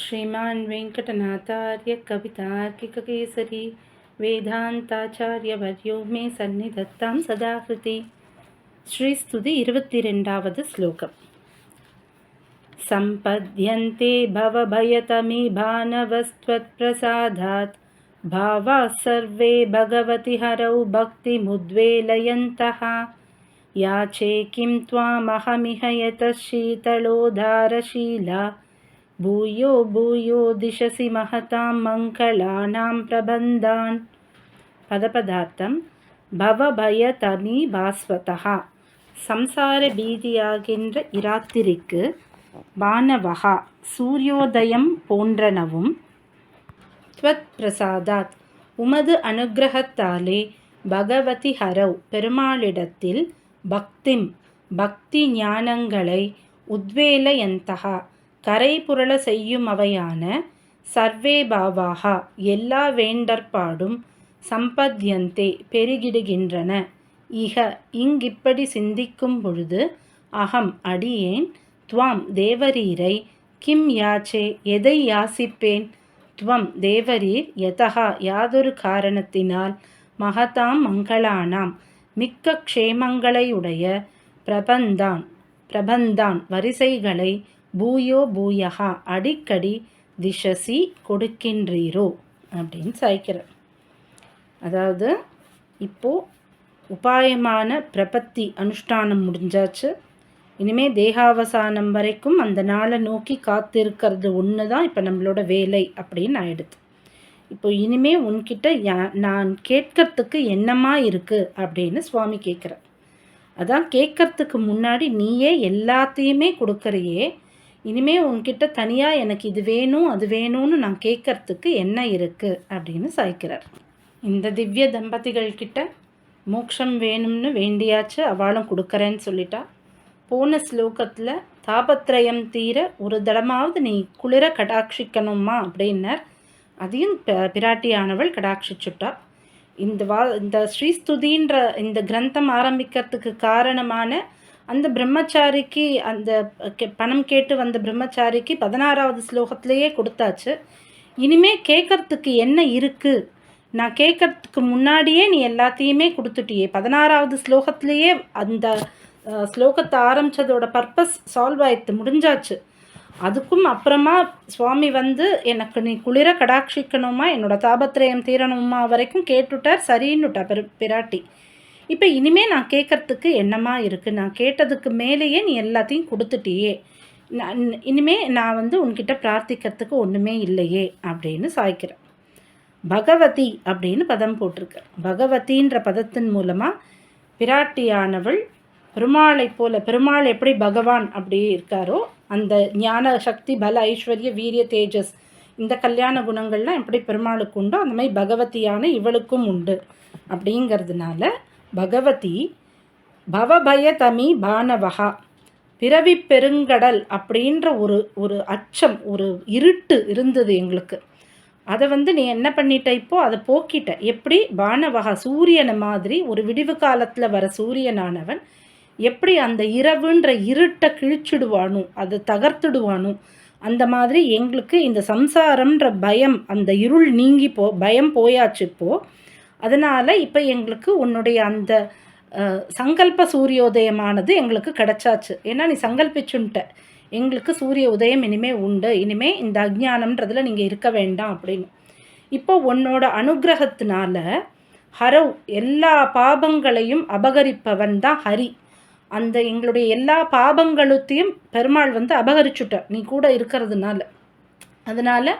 श्रीमान् वेङ्कटनाथार्य कवितार्किककेसरी वेदान्ताचार्यवर्यो मे सन्निधत्तां सदा कृति श्रीस्तुति இருபத்தி ரெண்டாவது ஸ்லோகம் सम्पद्यन्ते भवभयतमी भानवस्त्वत्प्रसादात् भावाः सर्वे भगवति हरौ भक्तिमुद्वेलयन्तः याचे किं त्वामहमिह यतः शीतलोदारशीला भूयो भूयो दिशसि महतां मङ्गलानां प्रबन्धान् பதபதார்த்தம் பவபயதமி பாஸ்வதா சம்சார பீதியாகின்ற இராத்திரிக்கு வானவகா சூரியோதயம் போன்றனவும் த்வத் பிரசாதாத் உமது அனுக்கிரகத்தாலே பகவதி ஹரவ் பெருமாளிடத்தில் பக்திம் பக்தி ஞானங்களை உத்வேலயந்தகா கரை புரள செய்யுமவையான சர்வே பாவாகா எல்லா வேண்டற்பாடும் சம்பத்யந்தே பெருகிடுகின்றன. இக இங்கிப்படி சிந்திக்கும் பொழுது அகம் அடியேன் துவாம் தேவரீரை கிம் யாச்சே எதை யாசிப்பேன்? துவம் தேவரீர் எதகா யாதொரு காரணத்தினால் மகதாம் மங்களானாம். மிக்க க்ஷேமங்களையுடைய பிரபந்தான் பிரபந்தான் வரிசைகளை பூயோ பூயகா அடிக்கடி திசசி கொடுக்கின்றீரோ அப்படின்னு சாய்க்கிறார். அதாவது இப்போது உபாயமான பிரபத்தி அனுஷ்டானம் முடிஞ்சாச்சு. இனிமேல் தேகாவசானம் வரைக்கும் அந்த நாளை நோக்கி காத்திருக்கிறது ஒன்று தான் இப்போ நம்மளோட வேலை அப்படின்னு ஆயிடுது. இப்போ இனிமே உன்கிட்ட யா- நான் கேட்கறதுக்கு என்னமா இருக்கு அப்படின்னு சுவாமி கேட்குற அதான் கேட்கறதுக்கு முன்னாடி நீயே எல்லாத்தையுமே கொடுக்குறையே இனிமே உன்கிட்ட தனியாக எனக்கு இது வேணும் அது வேணும்னு நான் கேட்கறதுக்கு என்ன இருக்கு? அப்படின்னு சாய்க்கிறார். இந்த திவ்ய தம்பதிகள் கிட்ட மோட்சம் வேணும்னு வேண்டியாச்சு அவளும் கொடுக்குறேன்னு சொல்லிட்டா. போன ஸ்லோகத்தில் தாபத்ரயம் தீர ஒரு தடமாவது நீ குளிர கடாட்சிக்கணுமா? அப்படின்னார். அதையும் பிராட்டியானவள் கடாட்சிச்சுட்டா. இந்த வா இந்த ஸ்ரீஸ்துதின்ற இந்த கிரந்தம் ஆரம்பிக்கிறதுக்கு காரணமான அந்த பிரம்மச்சாரிக்கு அந்த பணம் கேட்டு வந்த பிரம்மச்சாரிக்கு பதினாறாவது ஸ்லோகத்திலேயே கொடுத்தாச்சு. இனிமே கேட்கறதுக்கு என்ன இருக்குது நான் கேட்கறதுக்கு முன்னாடியே நீ எல்லாத்தையுமே கொடுத்துட்டியே. பதினாறாவது ஸ்லோகத்திலேயே அந்த ஸ்லோகத்தை ஆரம்பிச்சதோட பர்பஸ் சால்வ் ஆயிடுத்து முடிஞ்சாச்சு. அதுக்கும் அப்புறமா சுவாமி வந்து எனக்கு நீ குளிர கடாட்சிக்கணுமா? என்னோட தாபத்திரயம் தீரணுமா? வரைக்கும் கேட்டுட்டார் சரின்னுட்டா பிர பிராட்டி. இப்போ இனிமே நான் கேட்கறதுக்கு என்னமா இருக்கு? நான் கேட்டதுக்கு மேலேயே நீ எல்லாத்தையும் கொடுத்துட்டியே. நான் இனிமே நான் வந்து உன்கிட்ட பிரார்த்திக்கிறதுக்கு ஒன்றுமே இல்லையே அப்படின்னு சாய்க்கிறேன். பகவதி அப்படின்னு பதம் போட்டிருக்க. பகவதின்ற பதத்தின் மூலமாக பிராட்டியானவள் பெருமாளைப் போல பெருமாள் எப்படி பகவான் அப்படி இருக்காரோ அந்த ஞான சக்தி பல ஐஸ்வர்ய வீரிய தேஜஸ் இந்த கல்யாண குணங்கள்லாம் எப்படி பெருமாளுக்கு உண்டோ அந்த மாதிரி பகவதியான இவளுக்கும் உண்டு. அப்படிங்கிறதுனால பகவதி பவபயதமி பானவகா பிறவி பெருங்கடல் அப்படின்ற ஒரு ஒரு அச்சம் ஒரு இருட்டு இருந்தது எங்களுக்கு. அதை வந்து நீ என்ன பண்ணிட்ட இப்போ? அதை போக்கிட்ட. எப்படி? பானவகா சூரியனை மாதிரி ஒரு விடிவு காலத்தில் வர சூரியனானவன் எப்படி அந்த இரவுன்ற இருட்டை கிழிச்சிடுவானோ அதை தகர்த்துடுவானோ அந்த மாதிரி எங்களுக்கு இந்த சம்சாரம்ன்ற பயம் அந்த இருள் நீங்கி போ பயம் போயாச்சு இப்போ. அதனால் இப்போ எங்களுக்கு உன்னுடைய அந்த சங்கல்ப சூரியோதயமானது எங்களுக்கு கிடைச்சாச்சு. ஏன்னா நீ சங்கல்பிச்சுன்ட்ட. எங்களுக்கு சூரிய உதயம் இனிமேல் உண்டு. இனிமே இந்த அஜ்ஞானம்ன்றதுல நீங்கள் இருக்க வேண்டாம் அப்படின்னு. இப்போ உன்னோட அனுகிரகத்தினால ஹரவ் எல்லா பாபங்களையும் அபகரிப்பவன் தான் ஹரி. அந்த எங்களுடைய எல்லா பாபங்களுத்தையும் பெருமாள் வந்து அபகரிச்சுட்ட நீ கூட இருக்கிறதுனால. அதனால்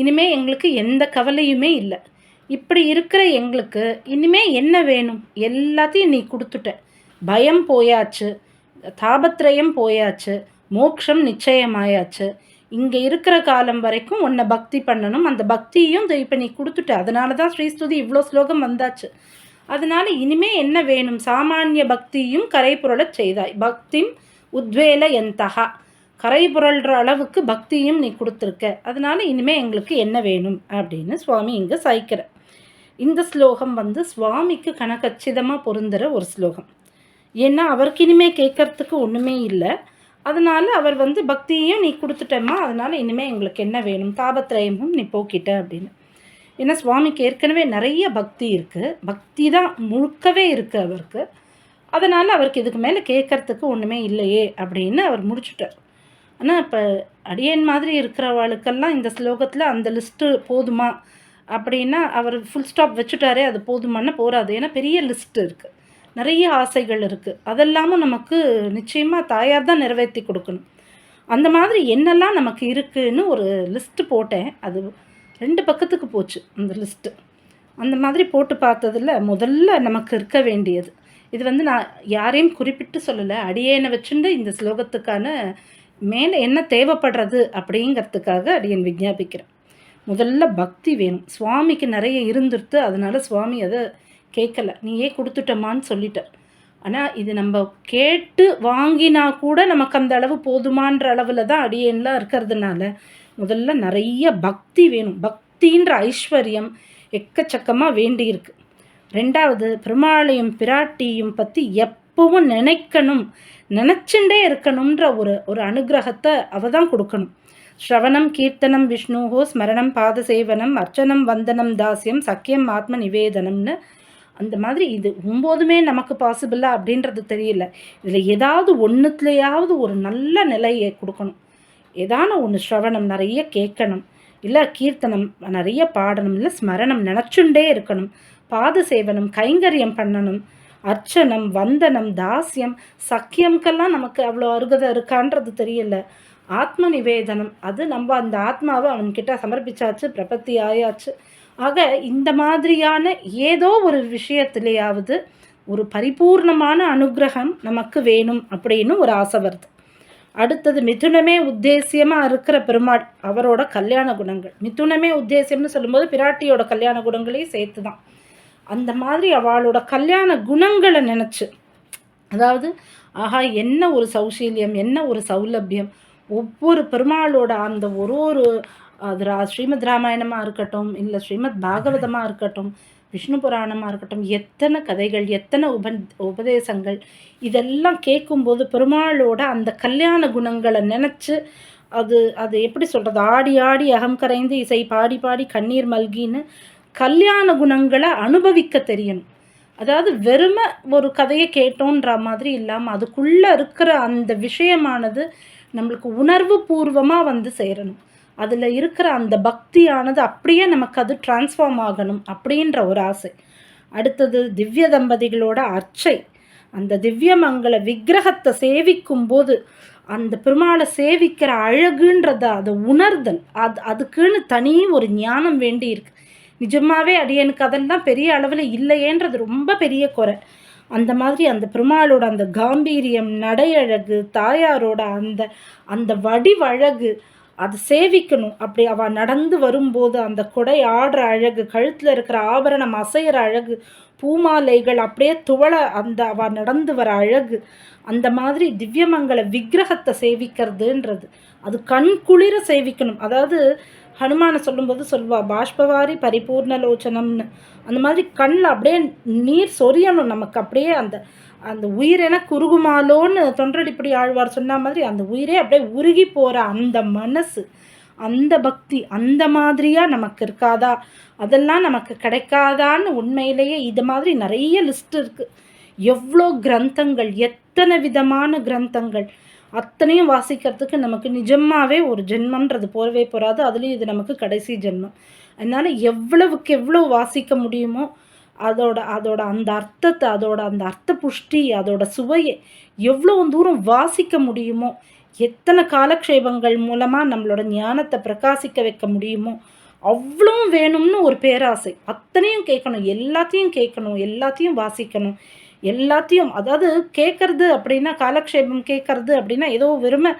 இனிமே எங்களுக்கு எந்த கவலையுமே இல்லை. இப்படி இருக்கிற எங்களுக்கு இனிமே என்ன வேணும்? எல்லாத்தையும் நீ கொடுத்துட்ட. பயம் போயாச்சு தாபத்ரயம் போயாச்சு மோட்சம் நிச்சயமாயாச்சு. இங்கே இருக்கிற காலம் வரைக்கும் உன்னை பக்தி பண்ணணும். அந்த பக்தியும் இப்போ நீ கொடுத்துட்ட. அதனால தான் ஸ்ரீஸ்துதி இவ்வளோ ஸ்லோகம் வந்தாச்சு. அதனால இனிமே என்ன வேணும்? சாமானிய பக்தியும் கரைபுரளச் செய்தாய். பக்திம் உத்வேல எந்தகா கரை புரள்ற அளவுக்கு பக்தியும் நீ கொடுத்துருக்க. அதனால இனிமே எங்களுக்கு என்ன வேணும்? அப்படின்னு சுவாமி இங்கே சாய்க்கிற இந்த ஸ்லோகம் வந்து சுவாமிக்கு கணக்கச்சிதமாக பொருந்துகிற ஒரு ஸ்லோகம். ஏன்னா அவருக்கு இனிமே கேட்கறதுக்கு ஒன்றுமே இல்லை. அதனால் அவர் வந்து பக்தியையும் நீ கொடுத்துட்டம்மா அதனால் இனிமேல் எங்களுக்கு என்ன வேணும்? தாபத்திரயமும் நீ போக்கிட்ட அப்படின்னு. ஏன்னா சுவாமிக்கு ஏற்கனவே நிறைய பக்தி இருக்குது பக்தி தான் முழுக்கவே இருக்குது அவருக்கு. அதனால் அவருக்கு இதுக்கு மேலே கேட்கறதுக்கு ஒன்றுமே இல்லையே அப்படின்னு அவர் முடிச்சுட்டார். ஆனால் இப்போ அடியன் மாதிரி இருக்கிறவாளுக்கெல்லாம் இந்த ஸ்லோகத்தில் அந்த லிஸ்ட்டு போதுமா? அப்படின்னா அவர் ஃபுல் ஸ்டாப் வச்சுட்டாரே அது போதுமான போகாது ஏன்னா பெரிய லிஸ்ட்டு இருக்குது நிறைய ஆசைகள் இருக்குது அதெல்லாமும் நமக்கு நிச்சயமாக தாயார் தான் நிறைவேற்றி கொடுக்கணும். அந்த மாதிரி என்னெல்லாம் நமக்கு இருக்குதுன்னு ஒரு லிஸ்ட்டு போட்டேன். அது ரெண்டு பக்கத்துக்கு போச்சு அந்த லிஸ்ட்டு அந்த மாதிரி போட்டு பார்த்ததில் முதல்ல நமக்கு இருக்க வேண்டியது. இது வந்து நான் யாரையும் குறிப்பிட்டு சொல்லலை. அடியேனை வச்சுட்டு இந்த ஸ்லோகத்துக்கான மேலே என்ன தேவைப்படுறது அப்படிங்கிறதுக்காக அடியன் விஞ்ஞாபிக்கிறேன். முதல்ல பக்தி வேணும். சுவாமிக்கு நிறைய இருந்துருத்து அதனால் சுவாமி அதை கேட்கல. நீயே கொடுத்துட்டமான்னு சொல்லிட்டார் ஆனால் இது நம்ம கேட்டு வாங்கினா கூட நமக்கு அந்த அளவு போதுமான்ற அளவில் தான் அடியேன்லாம் இருக்கிறதுனால முதல்ல நிறைய பக்தி வேணும். பக்தின்ற ஐஸ்வர்யம் எக்கச்சக்கமாக வேண்டியிருக்கு. ரெண்டாவது பெருமாளையும் பிராட்டியும் பற்றி எப்பவும் நினைக்கணும். நினச்சுண்டே இருக்கணுன்ற ஒரு ஒரு அனுகிரகத்தை அவ தான் கொடுக்கணும். ஸ்ரவணம் கீர்த்தனம் விஷ்ணுஹோ ஸ்மரணம் பாதசேவனம் அர்ச்சனம் வந்தனம் தாசியம் சக்கியம் ஆத்ம நிவேதனம்னு அந்த மாதிரி இது ஒம்போதுமே நமக்கு பாசிபிளா அப்படின்றது தெரியல. இதில் ஏதாவது ஒன்றுத்துலையாவது ஒரு நல்ல நிலையை கொடுக்கணும். ஏதான ஒன்று ஸ்ரவணம் நிறைய கேட்கணும். இல்லை கீர்த்தனம் நிறைய பாடணும். இல்லை ஸ்மரணம் நினச்சுண்டே இருக்கணும். பாத சேவனம் கைங்கரியம் பண்ணணும். அர்ச்சனம் வந்தனம் தாசியம் சக்கியம்க்கெல்லாம் நமக்கு அவ்வளோ அருகதை இருக்கான்றது தெரியல. ஆத்ம நிவேதனம் அது நம்ம அந்த ஆத்மாவை அவன்கிட்ட சமர்ப்பிச்சாச்சு பிரபத்தி ஆயாச்சு. ஆக இந்த மாதிரியான ஏதோ ஒரு விஷயத்திலேயாவது ஒரு பரிபூர்ணமான அனுகிரகம் நமக்கு வேணும் அப்படின்னு ஒரு ஆசை வருது. அடுத்தது மிதுனமே உத்தேசியமாக இருக்கிற பெருமாள் அவரோட கல்யாண குணங்கள். மிதுனமே உத்தேசியம்னு சொல்லும்போது பிராட்டியோட கல்யாண குணங்களையும் சேர்த்து தான் அந்த மாதிரி அவளோட கல்யாண குணங்களை நினச்சி. அதாவது ஆஹா என்ன ஒரு சௌசீல்யம் என்ன ஒரு சௌலபியம். ஒவ்வொரு பெருமாளோட அந்த ஒரு ஒரு அது ரா ஸ்ரீமத் ராமாயணமாக இருக்கட்டும் இல்லை ஸ்ரீமத் பாகவதமாக இருக்கட்டும் விஷ்ணு புராணமாக இருக்கட்டும் எத்தனை கதைகள் எத்தனை உப உபதேசங்கள் இதெல்லாம் கேட்கும்போது பெருமாளோட அந்த கல்யாண குணங்களை நினச்சி அது அது எப்படி சொல்கிறது ஆடி ஆடி அகம் கரைந்து இசை பாடி பாடி கண்ணீர் மல்கின்னு கல்யாண குணங்களை அனுபவிக்க தெரியணும். அதாவது வெறுமை ஒரு கதையை கேட்டோன்ற மாதிரி இல்லாமல் அதுக்குள்ளே இருக்கிற அந்த விஷயமானது நம்மளுக்கு உணர்வு பூர்வமாக வந்து சேரணும். அதில் இருக்கிற அந்த பக்தியானது அப்படியே நமக்கு அது டிரான்ஸ்ஃபார்ம் ஆகணும் அப்படின்ற ஒரு ஆசை. அடுத்தது திவ்ய தம்பதிகளோட அர்ச்சை. அந்த திவ்யமங்கள விக்கிரகத்தை சேவிக்கும் போது அந்த பெருமாளை சேவிக்கிற அழகுன்றத அதை உணர்தல் அது அதுக்குன்னு தனி ஒரு ஞானம் வேண்டி இருக்கு. நிஜமாகவே அடியனுக்கு அதெல்லாம் பெரிய அளவில் இல்லையேன்றது ரொம்ப பெரிய குறை. அந்த மாதிரி அந்த பெருமாளோட அந்த காம்பீரியம் நடையழகு தாயாரோட அந்த அந்த வடிவழகு அது சேவிக்கணும். அப்படி அவள் நடந்து வரும்போது அந்த கொடை ஆடுற அழகு கழுத்தில் இருக்கிற ஆபரணம் அசைகிற அழகு பூமாலைகள் அப்படியே துவள அந்த அவள் நடந்து வர அழகு அந்த மாதிரி திவ்யமங்கல விக்கிரகத்தை சேவிக்கிறதுன்றது. அது கண் குளிர சேவிக்கணும். அதாவது ஹனுமானை சொல்லும்போது சொல்வா பாஷ்பவாரி பரிபூர்ணலோச்சனம்னு அந்த மாதிரி கண்ணில் அப்படியே நீர் சொரியணும் நமக்கு. அப்படியே அந்த அந்த உயிரென குறுகுமாலோன்னு தொன்றடிப்படி ஆழ்வார் சொன்ன மாதிரி அந்த உயிரே அப்படியே உருகி போகிற அந்த மனசு அந்த பக்தி அந்த மாதிரியாக நமக்கு இருக்காதா? அதெல்லாம் நமக்கு கிடைக்காதான்னு உண்மையிலேயே இது மாதிரி நிறைய லிஸ்ட் இருக்குது எவ்வளோ கிரந்தங்கள் எத்தனை விதமான கிரந்தங்கள். அத்தனையும் வாசிக்கிறதுக்கு நமக்கு நிஜமாகவே ஒரு ஜென்மன்றது போகவே போகாது அதுலேயும் இது நமக்கு கடைசி ஜென்மம். அதனால் எவ்வளவுக்கு எவ்வளோ வாசிக்க முடியுமோ அதோட அதோட அந்த அர்த்தத்தை அதோட அந்த அர்த்த புஷ்டி அதோட சுவையை எவ்வளோ தூரம் வாசிக்க முடியுமோ எத்தனை காலக்ஷேபங்கள் மூலமாக நம்மளோட ஞானத்தை பிரகாசிக்க வைக்க முடியுமோ அவ்வளோ வேணும்னு ஒரு பேராசை. அத்தனையும் கேட்கணும் எல்லாத்தையும் கேட்கணும் எல்லாத்தையும் வாசிக்கணும். எல்லாத்தையும் அதாவது கேட்கறது அப்படின்னா காலக்ஷேபம் கேட்கறது அப்படின்னா ஏதோ வெறுமை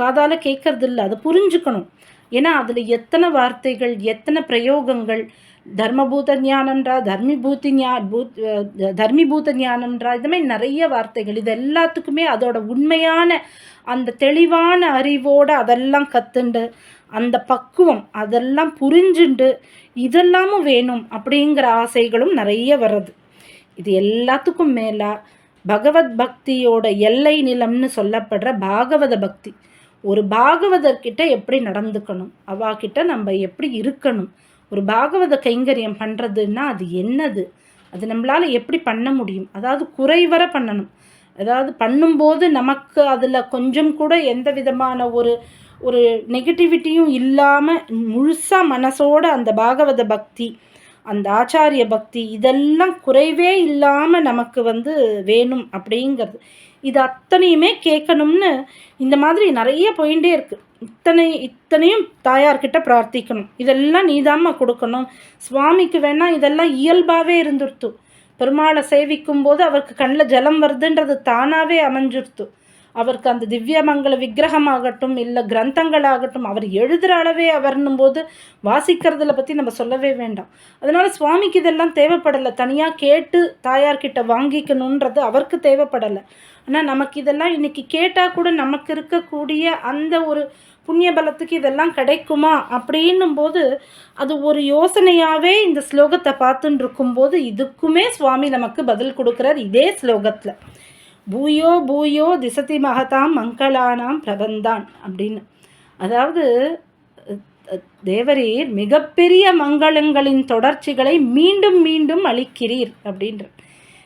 காதால் கேட்கறது இல்லை அதை புரிஞ்சுக்கணும். ஏன்னா அதில் எத்தனை வார்த்தைகள் எத்தனை பிரயோகங்கள் தர்மபூத ஞானம்ன்றா தர்மிபூத்தி ஞா பூத் தர்மிபூத ஞானம்ன்றா இது மாதிரி நிறைய வார்த்தைகள். இது எல்லாத்துக்குமே அதோட உண்மையான அந்த தெளிவான அறிவோடு அதெல்லாம் கற்றுண்டு அந்த பக்குவம் அதெல்லாம் புரிஞ்சுண்டு இதெல்லாமும் வேணும் அப்படிங்கிற ஆசைகளும் நிறைய வருது இது எல்லாத்துக்கும் மேலாக பகவத் பக்தியோட எல்லை நிலம்னு சொல்லப்படுற பாகவத பக்தி. ஒரு பாகவதர்கிட்ட எப்படி நடந்துக்கணும்? அவாக்கிட்ட நம்ம எப்படி இருக்கணும்? ஒரு பாகவத கைங்கரியம் பண்ணுறதுன்னா அது என்னது? அது நம்மளால் எப்படி பண்ண முடியும்? அதாவது குறைவர பண்ணணும். அதாவது பண்ணும்போது நமக்கு அதில் கொஞ்சம் கூட எந்த விதமான ஒரு ஒரு நெகட்டிவிட்டியும் இல்லாமல் முழுசாக மனசோட அந்த பாகவத பக்தி அந்த ஆச்சாரிய பக்தி இதெல்லாம் குறைவே இல்லாமல் நமக்கு வந்து வேணும் அப்படிங்கிறது. இது அத்தனையுமே கேட்கணும்னு இந்த மாதிரி நிறைய போயிட்டே இருக்குது இத்தனை இத்தனையும் தாயார்கிட்ட பிரார்த்திக்கணும். இதெல்லாம் நீதாம்மா கொடுக்கணும். சுவாமிக்கு வேணால் இதெல்லாம் இயல்பாகவே இருந்துருத்து. பெருமாளை சேவிக்கும் போது அவருக்கு கண்ணில் ஜலம் வருதுன்றது தானாகவே அமைஞ்சிருத்து. அவருக்கு அந்த திவ்யமங்கல விக்கிரகமாகட்டும் இல்லை கிரந்தங்களாகட்டும் அவர் எழுதுகிற அளவே அவர்னும் போது வாசிக்கிறதுல பற்றி நம்ம சொல்லவே வேண்டாம். அதனால் சுவாமிக்கு இதெல்லாம் தேவைப்படலை. தனியாக கேட்டு தாயார்கிட்ட வாங்கிக்கணுன்றது அவருக்கு தேவைப்படலை. ஆனால் நமக்கு இதெல்லாம் இன்றைக்கி கேட்டால் கூட நமக்கு இருக்கக்கூடிய அந்த ஒரு புண்ணிய பலத்துக்கு இதெல்லாம் கிடைக்குமா அப்படின்னும் போது அது ஒரு யோசனையாகவே இந்த ஸ்லோகத்தை பார்த்துட்டு இருக்கும்போது இதுக்குமே சுவாமி நமக்கு பதில் கொடுக்குறார் இதே ஸ்லோகத்தில். பூயோ பூயோ திசதி மகதாம் மங்களானாம் பிரபந்தான் அப்படின்னு. அதாவது தேவரீர் மிகப்பெரிய மங்களங்களின் தொடர்ச்சிகளை மீண்டும் மீண்டும் அளிக்கிறீர் அப்படின்ற.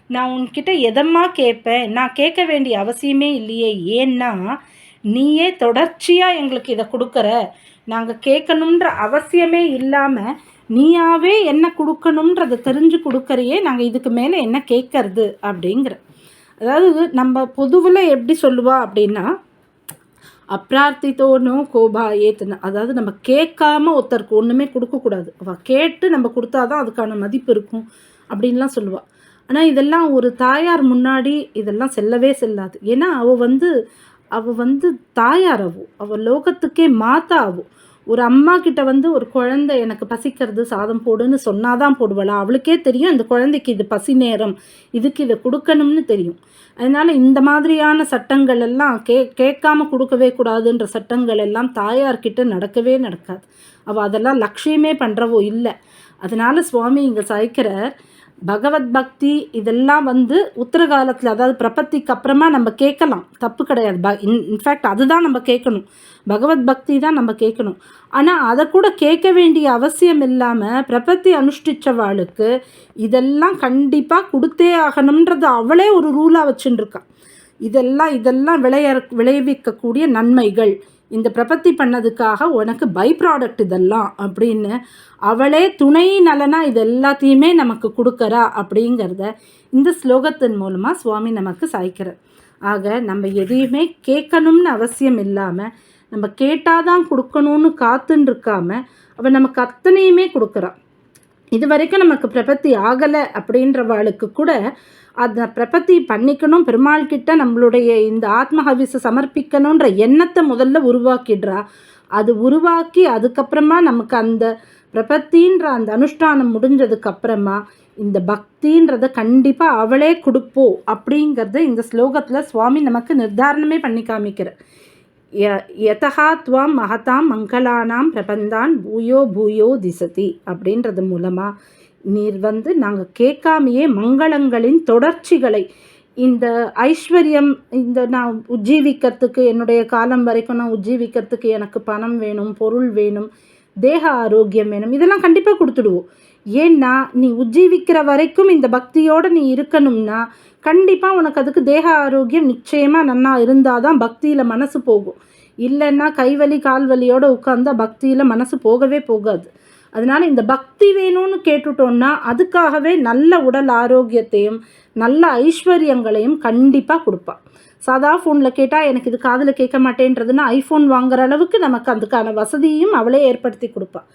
நான் உன்கிட்ட எதம்மா கேட்பேன்? நான் கேட்க வேண்டிய அவசியமே இல்லையே. ஏன்னா நீயே தொடர்ச்சியாக எங்களுக்கு இதை கொடுக்குற. நாங்கள் கேட்கணுன்ற அவசியமே இல்லாமல் நீயாவே என்ன கொடுக்கணுன்றதை தெரிஞ்சு கொடுக்குறையே நாங்கள் இதுக்கு மேலே என்ன கேட்கறது அப்படிங்கிற. அதாவது நம்ம பொதுவில் எப்படி சொல்லுவா அப்படின்னா அப்பிரார்த்தித்தோனோ கோபா ஏத்துன அதாவது நம்ம கேட்காம ஒருத்தருக்கு ஒன்றுமே கொடுக்கக்கூடாது அவள் கேட்டு நம்ம கொடுத்தாதான் அதுக்கான மதிப்பு இருக்கும் அப்படின்லாம் சொல்லுவாள் ஆனால் இதெல்லாம் ஒரு தாயார் முன்னாடி இதெல்லாம் செல்லவே செல்லாது. ஏன்னா அவள் வந்து அவள் வந்து தாயார் அவள் அவள் லோகத்துக்கே மாத்தா ஆகும் ஒரு அம்மா கிட்ட வந்து ஒரு குழந்தை எனக்கு பசிக்கிறது சாதம் போடுன்னு சொன்னாதான் போடுவாளா? அவளுக்கே தெரியும் இந்த குழந்தைக்கு இது பசி நேரம் இதுக்கு இதை கொடுக்கணும்னு தெரியும். அதனால் இந்த மாதிரியான சட்டங்கள் எல்லாம் கே கேட்காம கொடுக்கவே கூடாதுன்ற சட்டங்கள் எல்லாம் தாயார்கிட்ட நடக்கவே நடக்காது. அவள் அதெல்லாம் லட்சியமே பண்ணுறவோ இல்லை. அதனால் சுவாமி இங்கே சாய்க்கிறார் பகவத் பக்தி இதெல்லாம் வந்து உத்தர காலத்தில் அதாவது பிரபத்திக்கு அப்புறமா நம்ம கேட்கலாம். தப்பு கிடையாது. ப இன் இன்ஃபேக்ட் அதுதான் நம்ம கேட்கணும். பகவத் பக்தி தான் நம்ம கேட்கணும். ஆனால் அதை கூட கேட்க வேண்டிய அவசியம் இல்லாமல் பிரபத்தி அனுஷ்டிச்சவாளுக்கு இதெல்லாம் கண்டிப்பாக கொடுத்தே ஆகணுன்றது அவளே ஒரு ரூலாக வச்சுட்டுருக்கான் இதெல்லாம் இதெல்லாம் விளைய விளைவிக்கக்கூடிய நன்மைகள். இந்த பிரபத்தி பண்ணதுக்காக உனக்கு பை ப்ராடக்ட் இதெல்லாம் அப்படின்னு அவளே துணை நலனா இது எல்லாத்தையுமே நமக்கு கொடுக்குறா அப்படிங்கிறத இந்த ஸ்லோகத்தின் மூலமாக சுவாமி நமக்கு சாய்க்கிறார். ஆக நம்ம எதையுமே கேட்கணும்னு அவசியம் இல்லாமல் நம்ம கேட்டாதான் கொடுக்கணும்னு காத்துன்னு இருக்காம அவள் நமக்கு அத்தனையுமே கொடுக்குறான் இது வரைக்கும் நமக்கு பிரபத்தி ஆகலை அப்படின்றவாளுக்கு கூட அந்த பிரபத்தி பண்ணிக்கணும் பெருமாள் கிட்ட நம்மளுடைய இந்த ஆத்மஹவிசை சமர்ப்பிக்கணுன்ற எண்ணத்தை முதல்ல உருவாக்கிடுறா. அது உருவாக்கி அதுக்கப்புறமா நமக்கு அந்த பிரபத்தின்ற அந்த அனுஷ்டானம் முடிஞ்சதுக்கு அப்புறமா இந்த பக்தின்றத கண்டிப்பாக அவளே கொடுப்போம் அப்படிங்கிறத இந்த ஸ்லோகத்தில் சுவாமி நமக்கு நிர்தாரணமே பண்ணி காமிக்கிறார். யதகா துவாம் மகதாம் மங்களானாம் பிரபந்தான் பூயோ பூயோ திசதி அப்படின்றது மூலமாக நீர் வந்து நாங்கள் கேட்காமையே மங்களங்களின் தொடர்ச்சிகளை இந்த ஐஸ்வர்யம் இந்த நான் உஜ்ஜீவிக்கிறதுக்கு என்னுடைய காலம் வரைக்கும் நான் உஜ்ஜீவிக்கிறதுக்கு எனக்கு பணம் வேணும் பொருள் வேணும் தேக ஆரோக்கியம் வேணும். இதெல்லாம் கண்டிப்பாக கொடுத்துடுவோம். ஏன்னா நீ உஜ்ஜீவிக்கிற வரைக்கும் இந்த பக்தியோடு நீ இருக்கணும்னா கண்டிப்பாக உனக்கு அதுக்கு தேக ஆரோக்கியம் நிச்சயமாக நன்னா இருந்தால் தான் பக்தியில் மனசு போகும். இல்லைன்னா கைவலி கால்வலியோடு உட்காந்தா பக்தியில் மனசு போகவே போகாது. அதனால் இந்த பக்தி வேணும்னு கேட்டுட்டோன்னா அதுக்காகவே நல்ல உடல் ஆரோக்கியத்தையும் நல்ல ஐஸ்வர்யங்களையும் கண்டிப்பாக கொடுப்பாள் சாதா ஃபோனில் கேட்டால் எனக்கு இது காதில் கேட்க மாட்டேன்றதுன்னா ஐஃபோன் வாங்குற அளவுக்கு நமக்கு அதுக்கான வசதியும் அவளே ஏற்படுத்தி கொடுப்பாள்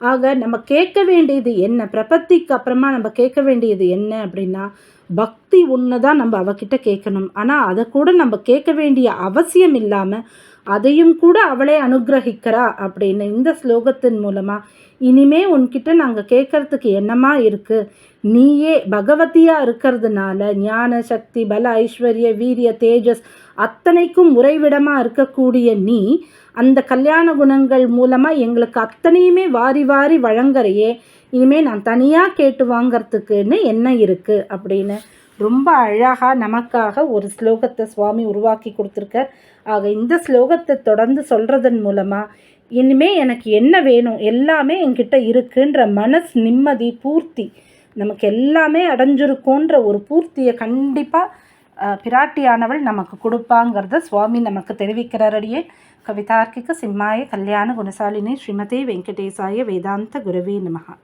ஆக நம்ம கேட்க வேண்டியது என்ன? பிரபத்திக்கு அப்புறமா நம்ம கேட்க வேண்டியது என்ன அப்படின்னா பக்தி ஒன்று தான் நம்ம அவகிட்ட கேட்கணும். ஆனால் அதை கூட நம்ம கேட்க வேண்டிய அவசியம் இல்லாமல் அதையும் கூட அவளே அனுகிரகிக்கிறா அப்படின்னு இந்த ஸ்லோகத்தின் மூலமாக இனிமே உன்கிட்ட நாங்கள் கேட்கறதுக்கு என்னமா இருக்குது நீயே பகவதியாக இருக்கிறதுனால ஞான சக்தி பல ஐஸ்வர்ய வீரிய தேஜஸ் அத்தனைக்கும் உறைவிடமாக இருக்கக்கூடிய நீ அந்த கல்யாண குணங்கள் மூலமாக எங்களுக்கு அத்தனையுமே வாரி வாரி வழங்குறையே. இனிமேல் நான் தனியாக கேட்டு வாங்கிறதுக்குன்னு என்ன இருக்குது அப்படின்னு ரொம்ப அழகாக நமக்காக ஒரு ஸ்லோகத்தை சுவாமி உருவாக்கி கொடுத்துருக்கார். ஆக இந்த ஸ்லோகத்தை தொடர்ந்து சொல்கிறதன் மூலமாக இனிமே எனக்கு என்ன வேணும் எல்லாமே என்கிட்ட இருக்குன்ற மனசு நிம்மதி பூர்த்தி நமக்கு எல்லாமே அடைஞ்சிருக்கோன்ற ஒரு பூர்த்தியை கண்டிப்பாக பிராட்டியானவள் நமக்கு கொடுப்பாங்கிறத சுவாமி நமக்கு தெரிவிக்கிறாரடியே கவிதார்க்கிக சிம்மாய கல்யாண குணசாலினி ஸ்ரீமதே வெங்கடேசாய வேதாந்த குருவே நமகா